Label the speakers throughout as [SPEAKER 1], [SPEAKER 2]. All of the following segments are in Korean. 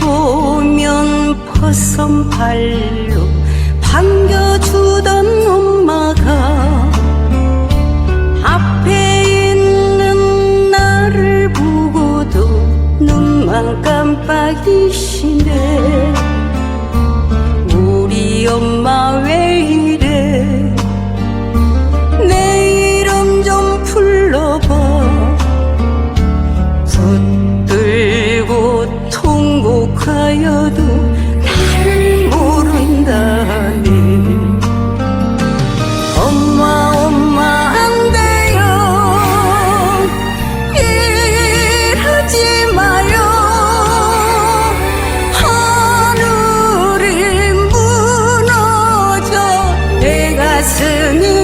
[SPEAKER 1] 보면 벗은 발로 반겨주던 엄마 깜빡이시네. 우리 엄마 왜 이래? 내 이름 좀 불러봐. 붙들고 통곡하여도 내가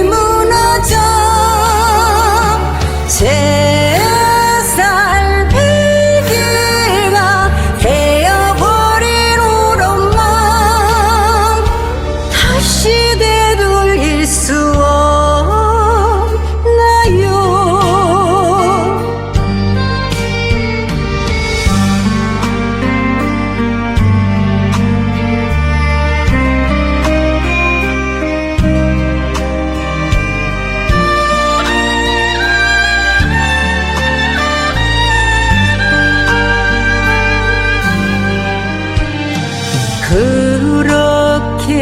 [SPEAKER 1] 그렇게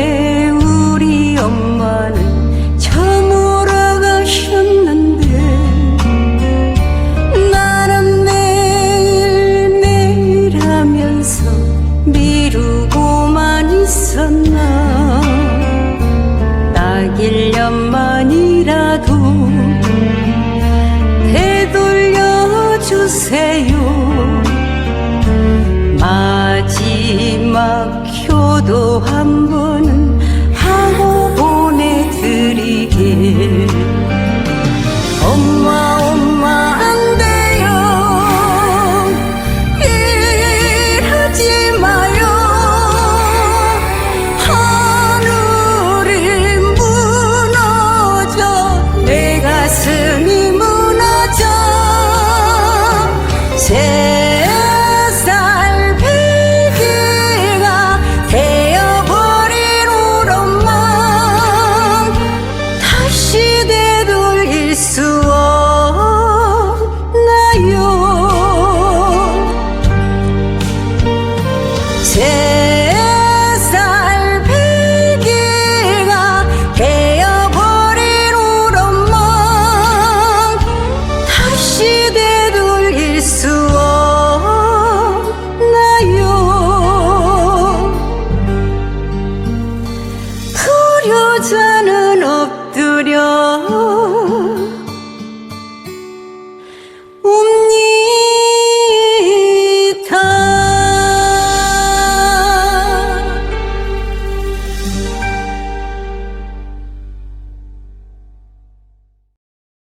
[SPEAKER 1] 우리 엄마는 저물어 가셨는데 나는 매일 매일 하면서 미루고만 있었나? 딱 1년만이라 দোহা 저는 엎드려.